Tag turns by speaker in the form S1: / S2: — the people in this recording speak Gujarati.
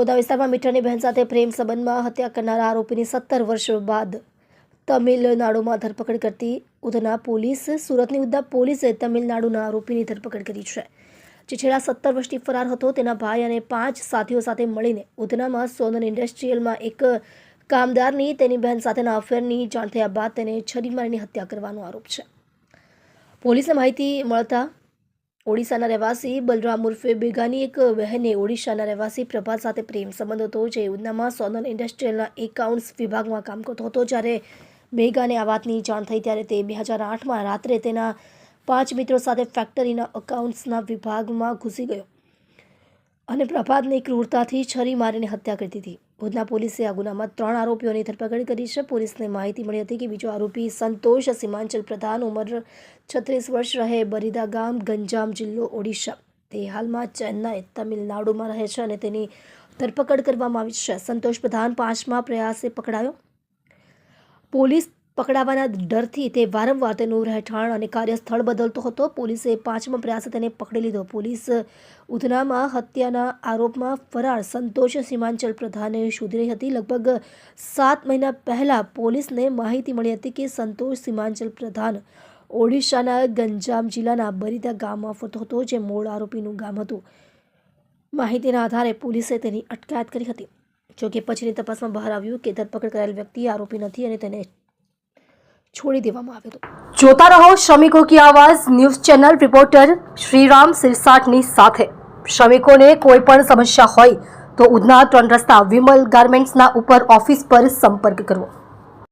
S1: ઉધના વિસ્તારમાં મીઠાની બહેન સાથે પ્રેમ સંબંધમાં હત્યા કરનારા આરોપીની સત્તર વર્ષ બાદ તમિલનાડુમાં ધરપકડ કરતી ઉધના પોલીસ સુરતની ઉધના પોલીસે તમિલનાડુના આરોપીની ધરપકડ કરી છે. જે છેલ્લા સત્તર વર્ષથી ફરાર હતો, તેના ભાઈ અને પાંચ સાથીઓ સાથે મળીને ઉધનામાં સોનલ ઇન્ડસ્ટ્રીયલમાં એક કામદારની, તેની બહેન સાથેના અફેરની જાણ થયા બાદ તેને છરી મારીને હત્યા કરવાનો આરોપ છે. પોલીસને માહિતી મળતા ઓડિશાના રહેવાસી બલરામ ઉર્ફે બેગાની એક બહેને ઓડિશાના રહેવાસી પ્રભાત સાથે પ્રેમ સંબંધ હતો, જે ઉધનામાં સોનલ ઇન્ડસ્ટ્રીયલના એકાઉન્ટ્સ વિભાગમાં કામ કરતો હતો. જ્યારે બેગાને આ વાતની જાણ થઈ ત્યારે તે બે હજાર આઠમાં રાત્રે તેના પાંચ મિત્રો સાથે ફેક્ટરીના અકાઉન્ટ્સના વિભાગમાં ઘૂસી ગયો અને પ્રભાતની ક્રૂરતાથી છરી મારીને હત્યા કરી દીધી. ભુજના પોલીસે આ ગુનામાં ત્રણ આરોપીઓની ધરપકડ કરી છે. પોલીસને માહિતી મળી હતી કે બીજો આરોપી સંતોષ સીમાંચલ પ્રધાન ઉંમર છત્રીસ વર્ષ રહે બરીદા ગામ ગંજામ જિલ્લો ઓડિશા. તે હાલમાં ચેન્નાઈ, તમિલનાડુમાં રહે છે અને તેની ધરપકડ કરવામાં આવી છે. સંતોષ પ્રધાન પાંચમા પ્રયાસે પકડાયો. પોલીસ પકડાવાના ડરથી તે વારંવાર તેનું રહેઠાણ અને કાર્યસ્થળ બદલતો હતો. પોલીસે પાંચમા પ્રયાસે તેને પકડી લીધો. પોલીસ ઉધનામાં હત્યાના આરોપમાં ફરાર સંતોષ સીમાંચલ પ્રધાને શોધી રહી હતી. લગભગ સાત મહિના પહેલાં પોલીસને માહિતી મળી હતી કે સંતોષ સીમાંચલ પ્રધાન ઓડિશાના ગંજામ જિલ્લાના બરીદા ગામમાં ફરતો હતો, જે મૂળ આરોપીનું ગામ હતું. માહિતીના આધારે પોલીસે તેની અટકાયત કરી હતી. જોકે પછીની તપાસમાં બહાર આવ્યું કે ધરપકડ કરાયેલ વ્યક્તિ આરોપી નથી અને તેને છોડી દેવામાં આવ્યો હતો. જોતા રહો શ્રમિકો કી આવાજ, ન્યૂઝ ચેનલ રિપોર્ટર શ્રીરામ સિરસાટની સાથે. શ્રમિકોને કોઈ પણ સમસ્યા હોય તો ઉધના ત્રણ રસ્તા વિમલ ગાર્મેન્ટ્સના ઉપર ઓફિસ પર સંપર્ક કરવો.